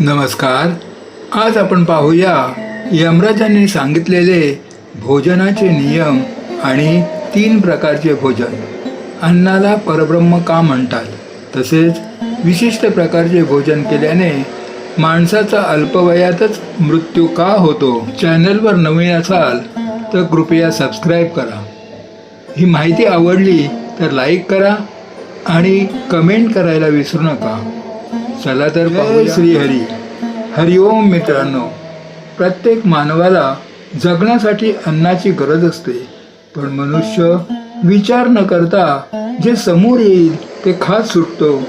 नमस्कार. आज आपण पाहूया यमराजांनी सांगितलेले भोजनाचे नियम आणि तीन प्रकारचे भोजन. अन्नाला परब्रह्म का म्हणतात? तसेच विशिष्ट प्रकारचे भोजन केल्याने माणसाचा अल्पवयातच मृत्यू का होतो? चॅनलवर नवीन असाल तर कृपया सबस्क्राईब करा. ही माहिती आवडली तर लाईक करा आणि कमेंट करायला विसरू नका. चला तर पाहूया. श्रीहरी हरिओम मित्रांनो. प्रत्येक मानवाला जगण्यासाठी अन्नाची गरज असते. पण मनुष्य विचार न करता जे समोर येईल ते खात सुटतो.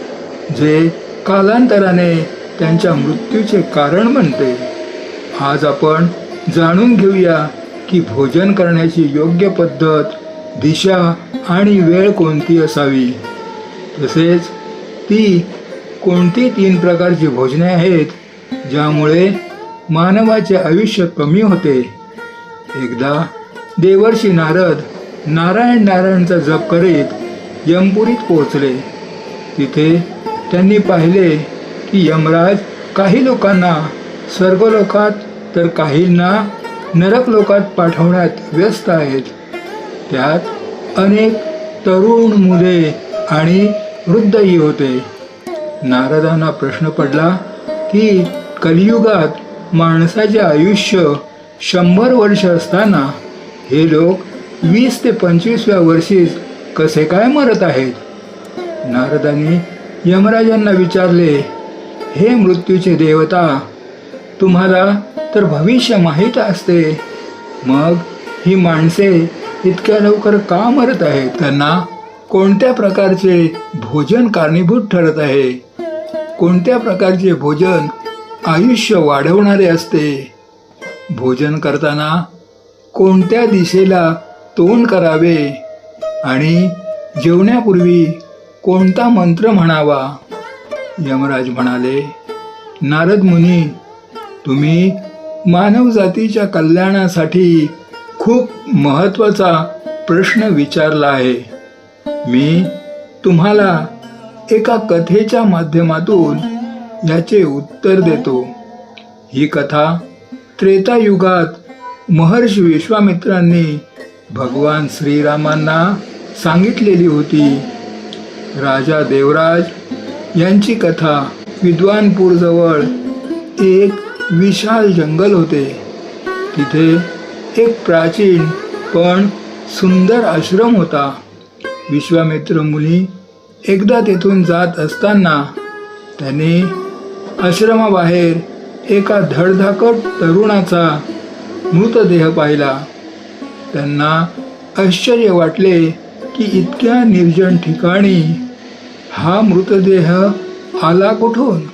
जे कालांतराने त्यांच्या मृत्यूचे कारण बनते. आज आपण जाणून घेऊया की भोजन करण्याची योग्य पद्धत दिशा आणि वेळ कोणती असावी. तसेच ती कोणती तीन प्रकारची भोजने आहेत ज्यामुळे मानवाचे आयुष्य कमी होते? एकदा देवर्षी नारद नारायण नारायणचा जप करीत यमपुरीत पोहोचले. तिथे त्यांनी पाहिले की यमराज काही लोकांना स्वर्गलोकात तर काहींना नरक लोकात पाठवण्यात व्यस्त आहेत. त्यात अनेक तरुण मुले आणि वृद्धही होते. नारदांना प्रश्न पडला की कलियुगात माणसाचे आयुष्य शंभर वर्ष असताना हे लोक वीस ते पंचवीसव्या वर्षीच कसे काय मरत आहेत? नारदांनी यमराजांना विचारले हे मृत्यूचे देवता तुम्हाला तर भविष्य माहीत असते. मग ही माणसे इतक्या लवकर का मरत आहेत? त्यांना कोणत्या प्रकारचे भोजन कारणीभूत ठरत आहे? कोणत्या प्रकारचे भोजन आयुष्य वाढवणारे असते? भोजन करताना कोणत्या दिशेला तोंड करावे? आणि जेवण्यापूर्वी कोणता मंत्र म्हणावा? यमराज म्हणाले नारद मुनी तुम्ही मानवजातीच्या कल्याणासाठी खूप महत्त्वाचा प्रश्न विचारला आहे. मी तुम्हाला एका कथेच्या माध्यमातून याचे उत्तर देतो. ही कथा त्रेतायुगात महर्षी विश्वामित्रांनी भगवान श्रीरामांना सांगितलेली होती. राजा देवराज यांची कथा विद्वानपूरजवळ एक विशाल जंगल होते. तिथे एक प्राचीन पण सुंदर आश्रम होता. विश्वामित्र मुनी एकदा तेथून जात असताना त्यांनी आश्रमाबाहेर एका धडधाकट तरुणाचा मृतदेह पाहिला. त्यांना आश्चर्य वाटले की इतक्या निर्जन ठिकाणी हा मृतदेह आला कुठून?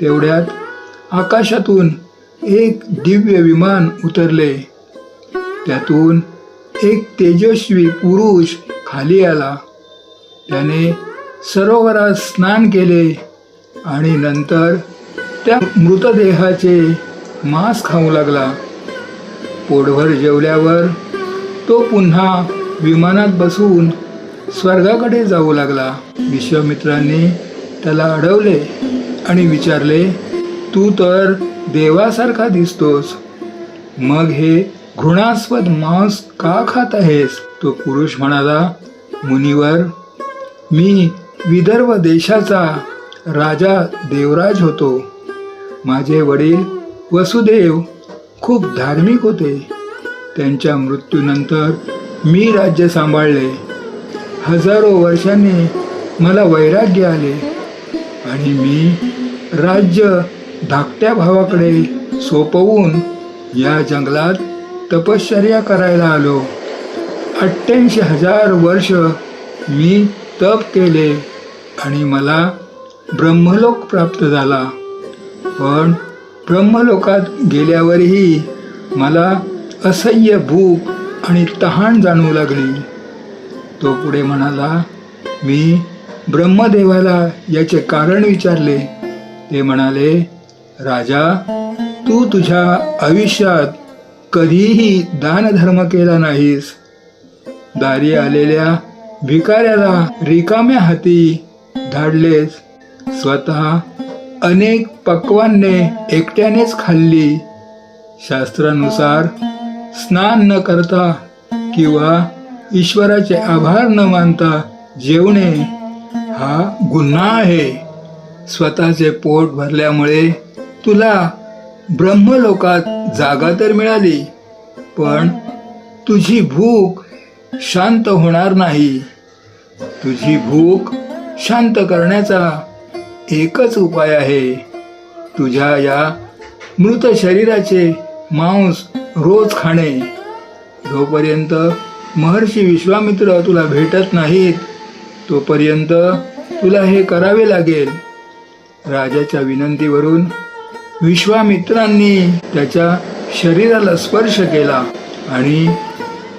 तेवढ्यात आकाशातून एक दिव्य विमान उतरले. त्यातून एक तेजस्वी पुरुष खाली आला. त्याने सरोवरात स्नान केले आणि नंतर त्या मृतदेहाचे मांस खाऊ लागला. पोटभर जेवल्यावर तो पुन्हा विमानात बसून स्वर्गाकडे जाऊ लागला. विश्वामित्रांनी त्याला अडवले आणि विचारले तू तर देवासारखा दिसतोस. मग हे घृणास्पद मांस का खात आहेस? तो पुरुष म्हणाला मुनीवर मी विदर्भ देशाचा राजा देवराज होतो. माझे वडील वसुदेव खूप धार्मिक होते. त्यांच्या मृत्यूनंतर मी राज्य सांभाळले. हजारो वर्षांनी मला वैराग्य आले आणि मी राज्य धाकट्या भावाकडे सोपवून या जंगलात तपश्चर्या करायला आलो. अठ्ठ्याऐंशी हजार वर्ष मी तप केले आणि मला ब्रह्मलोक प्राप्त झाला. पण ब्रह्मलोकात गेल्यावरही मला असह्य भूक आणि तहान जाणवू लागली. तो पुढे म्हणाला मी ब्रह्मदेवाला याचे कारण विचारले. ते म्हणाले राजा तू तुझ्या आयुष्यात कधीही दानधर्म केला नाहीस. दारी आलेल्या भिकाऱ्याला रिकाम्या हाती धाडलेस स्वतः अनेक पक्वांने एकट्यानेच खाल्ली. शास्त्रानुसार स्नान न करता किंवा ईश्वराचे आभार न मानता जेवणे हा गुन्हा आहे. स्वतःचे पोट भरल्यामुळे तुला ब्रह्मलोकात जागा तर मिळाली पण तुझी भूक शांत होणार नाही. तुझी भूक शांत करण्याचा एकच उपाय आहे. तुझ्या या मृत शरीराचे मांस रोज खाणे. जोपर्यंत महर्षी विश्वामित्र तुला भेटत नाहीत तोपर्यंत तुला हे करावे लागेल. राजाच्या विनंतीवरून विश्वामित्रांनी त्याच्या शरीराला स्पर्श केला आणि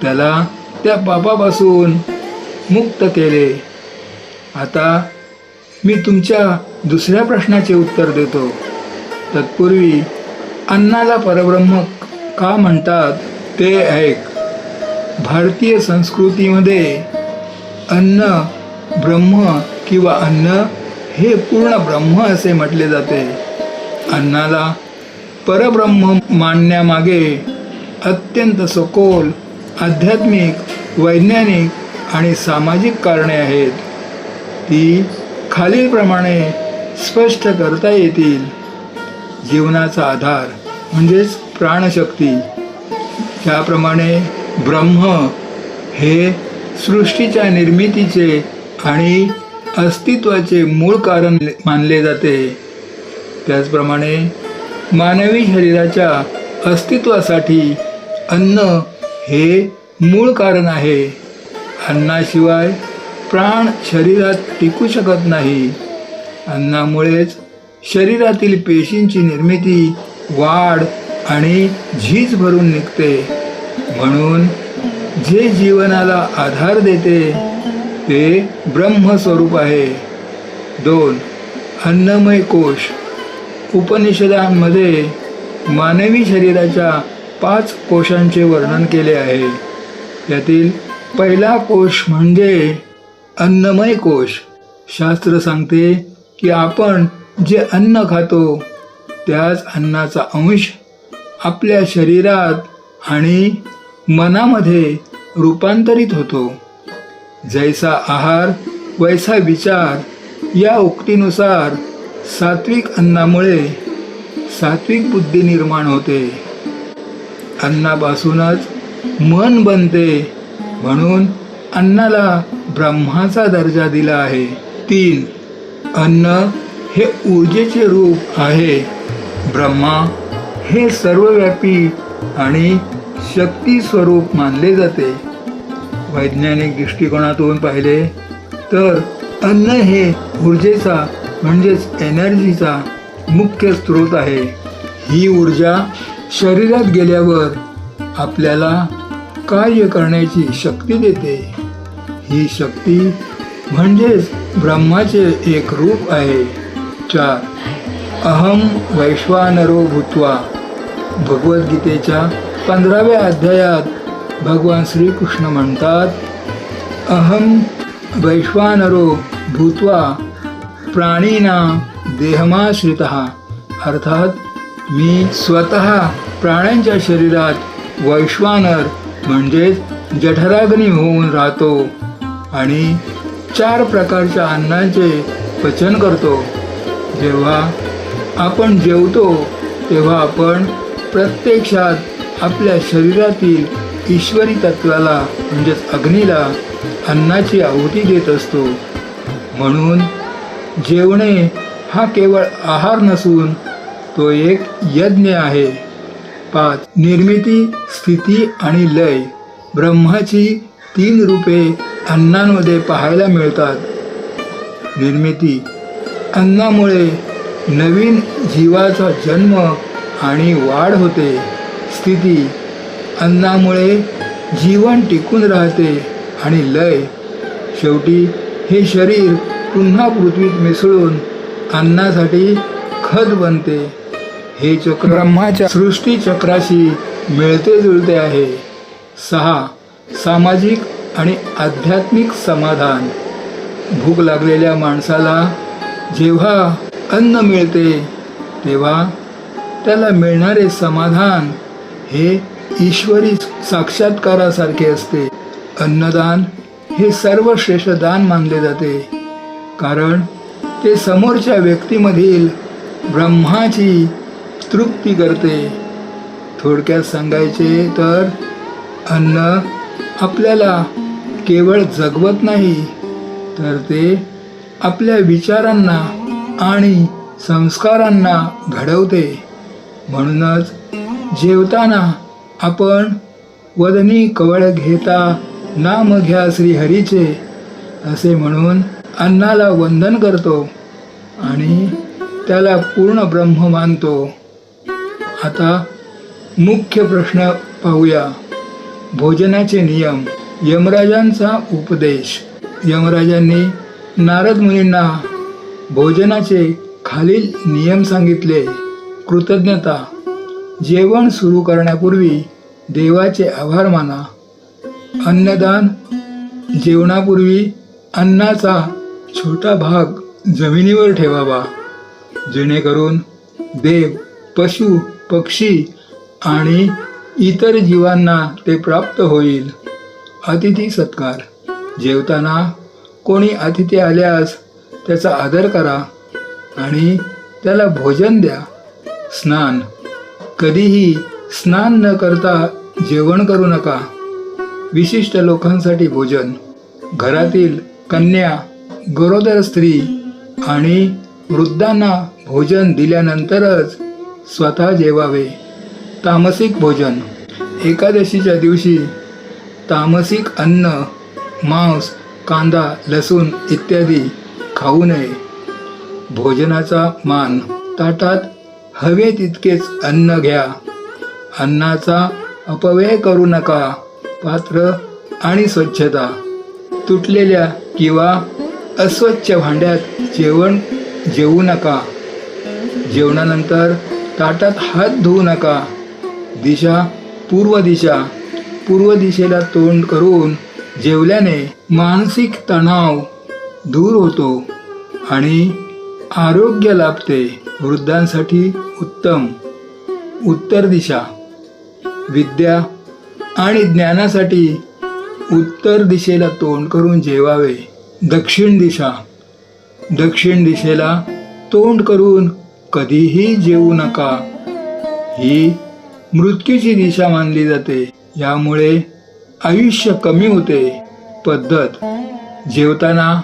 त्याला त्या पापापासून मुक्त केले. आता मी तुमच्या दुसऱ्या प्रश्नाचे उत्तर देतो. तत्पूर्वी अन्नाला परब्रह्म का म्हणतात ते ऐक. भारतीय संस्कृतीमध्ये अन्न ब्रह्म किंवा अन्न हे पूर्ण ब्रह्म असे म्हटले जाते. अन्नाला परब्रह्म मानण्यामागे अत्यंत सखोल आध्यात्मिक वैज्ञानिक आणि सामाजिक कारणे आहेत ती खालीलप्रमाणे स्पष्ट करता येतील. जीवनाचा आधार म्हणजेच प्राणशक्ती त्याप्रमाणे ब्रह्म हे सृष्टीच्या निर्मितीचे आणि अस्तित्वाचे मूळ कारण मानले जाते. त्याचप्रमाणे मानवी शरीराच्या अस्तित्वासाठी अन्न हे मूळ कारण आहे. अन्नाशिवाय प्राण शरीरात टिकू शकत नाही. अन्नामुळेच शरीरातील पेशींची निर्मिती वाढ आणि झीज भरून निघते. म्हणून जे जीवनाला आधार देते ते ब्रह्मस्वरूप आहे. दोन अन्नमय कोश. उपनिषदांमध्ये मानवी शरीराच्या पाच कोशांचे वर्णन केले आहे. यातील पहिला कोश म्हणजे अन्नमय कोश. शास्त्र सांगते की आपण जे अन्न खातो त्याच अन्नाचा अंश आपल्या शरीरात आणि मनामध्ये रूपांतरित होतो. जैसा आहार वैसा विचार या उक्तीनुसार सात्विक अन्नामुळे सात्विक बुद्धी निर्माण होते. अन्नापासूनच मन बनते. म्हणून अन्नाला ब्रह्माचा दर्जा दिला आहे. तीन अन्न हे ऊर्जेचे रूप आहे. ब्रह्मा हे सर्वव्यापी आणि शक्ती स्वरूप मानले जाते. वैज्ञानिक दृष्टिकोनातून पाहिले तर अन्न हे ऊर्जेचा म्हणजेच एनर्जीचा मुख्य स्रोत आहे. ही ऊर्जा शरीरात गेल्यावर आपल्याला कार्य करण्याची शक्ती देते. ही शक्ती म्हणजेच ब्रह्माचे एक रूप आहे चार अहम वैश्वानरो भूत्वा. भगवद्गीतेच्या पंधराव्या अध्यायात भगवान श्रीकृष्ण म्हणतात अहम वैश्वानरो भूत्वा प्राणीना देहमाश्रित. अर्थात मी स्वतः प्राण्यांच्या शरीरात वैश्वानर म्हणजेच जठराग्नी होऊन राहतो आणि चार प्रकारच्या अन्नाचे पचन करतो. जेव्हा आपण जेवतो तेव्हा आपण प्रत्यक्षात आपल्या शरीरातील ईश्वरी तत्वाला म्हणजेच अग्नीला अन्नाची आहुती देत असतो. म्हणून जेवणे हा केवळ आहार नसून तो एक यज्ञ आहे. पाच निर्मिती स्थिती आणि लय ब्रह्माची तीन रूपे अन्नांमध्ये पाहायला मिळतात. निर्मिती अन्नामुळे नवीन जीवाचा जन्म आणि वाढ होते. स्थिती अन्नामुळे जीवन टिकून राहते आणि लय शेवटी हे शरीर पुन्हा पृथ्वीत मिसळून अन्नासाठी खत बनते. हे चक्र ब्रह्माच्या सृष्टी चक्राशी मिळते जुळते आहे. सहा सामाजिक आणि आध्यात्मिक समाधान. भूक लागलेल्या माणसाला जेव्हा अन्न मिळते तेव्हा त्याला मिळणारे समाधान हे ईश्वरी साक्षात्कारासारखे असते. अन्नदान हे सर्वश्रेष्ठ दान मानले जाते. कारण ते समोरच्या व्यक्तीमधील ब्रह्माची तृप्ती करते. थोडक्यात सांगायचे तर अन्न आपल्याला केवळ जगवत नाही तर ते आपल्या विचारांना आणि संस्कारांना घडवते. म्हणूनच जेवताना आपण वदनी कवळ घेता नाम घ्या श्रीहरीचे असे म्हणून अन्नाला वंदन करतो आणि त्याला पूर्ण ब्रह्म मानतो. आता मुख्य प्रश्न पाहूया. भोजनाचे नियम यमराजांचा उपदेश. यमराजांनी नारद मुनींना भोजनाचे खालील नियम सांगितले. कृतज्ञता जेवण सुरू करण्यापूर्वी देवाचे आभार माना. अन्नदान जेवणापूर्वी अन्नाचा छोटा भाग जमिनीवर ठेवावा. जेणेकरून देव पशु पक्षी आणि इतर जीवांना ते प्राप्त होईल. अतिथी सत्कार. जेवताना कोणी अतिथी आल्यास त्याचा आदर करा आणि त्याला भोजन द्या. स्नान. कधीही स्नान न करता जेवण करू नका. विशिष्ट लोकांसाठी भोजन. घरातील कन्या गरोदर स्त्री आणि वृद्धांना भोजन दिल्यानंतरच स्वतः जेवावे. तामसिक भोजन. एकादशीच्या दिवशी तामसिक अन्न मांस कांदा लसूण इत्यादी खाऊ नये. भोजनाचा मान. ताटात हवे तितकेच अन्न घ्या. अन्नाचा अपव्यय करू नका. पात्र आणि स्वच्छता. तुटलेल्या किंवा अस्वच्छ भांड्यात जेवण जेवू नका. जेवणानंतर ताटात हात धुवू नका. दिशा पूर्व दिशा. पूर्व दिशेला तोंड करून जेवल्याने मानसिक तणाव दूर होतो आणि आरोग्य लाभते. वृद्धांसाठी उत्तम. उत्तर दिशा. विद्या आणि ज्ञानासाठी उत्तर दिशेला तोंड करून जेवावे. दक्षिण दिशा. दक्षिण दिशेला तोंड करून कधीही जेवू नका. ही मृत्यूची दिशा मानली जाते. यामुळे आयुष्य कमी होते. पद्धत. जेवताना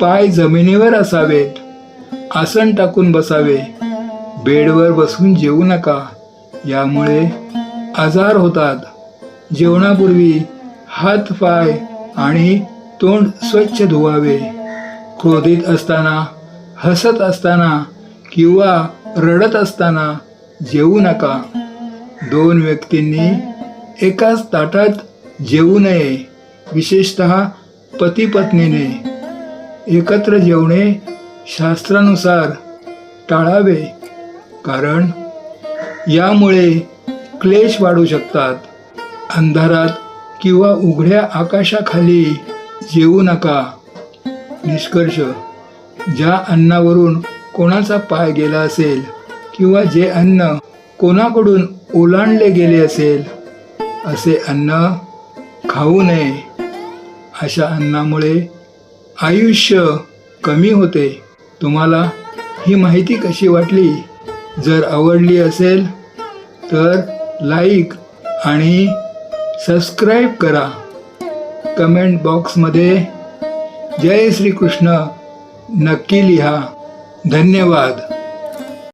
पाय जमिनीवर असावेत. आसन टाकून बसावे. बेडवर बसून जेवू नका. यामुळे आजार होतात. जेवणापूर्वी हात पाय आणि तोंड स्वच्छ धुवावे. क्रोधित असताना हसत असताना किंवा रडत असताना जेवू नका. दोन व्यक्तींनी एकाच ताटात जेवू नये विशेषत पती पत्नीने एकत्र जेवणे शास्त्रानुसार टाळावे कारण यामुळे क्लेश वाढू शकतात. अंधारात किंवा उघड्या आकाशाखाली जेवू नका. निष्कर्ष ज्या अन्नावरून कोणाचा पाय गेला असेल किंवा जे अन्न कोणाकडून ओलांडले गेले असेल असे अन्न खाऊ नये. अशा अन्नामुळे आयुष्य कमी होते. तुम्हाला ही माहिती कशी वाटली? जर आवडली असेल तर लाईक आणि सबस्क्राईब करा. कमेंट बॉक्समध्ये जय श्रीकृष्ण नक्की लिहा. धन्यवाद.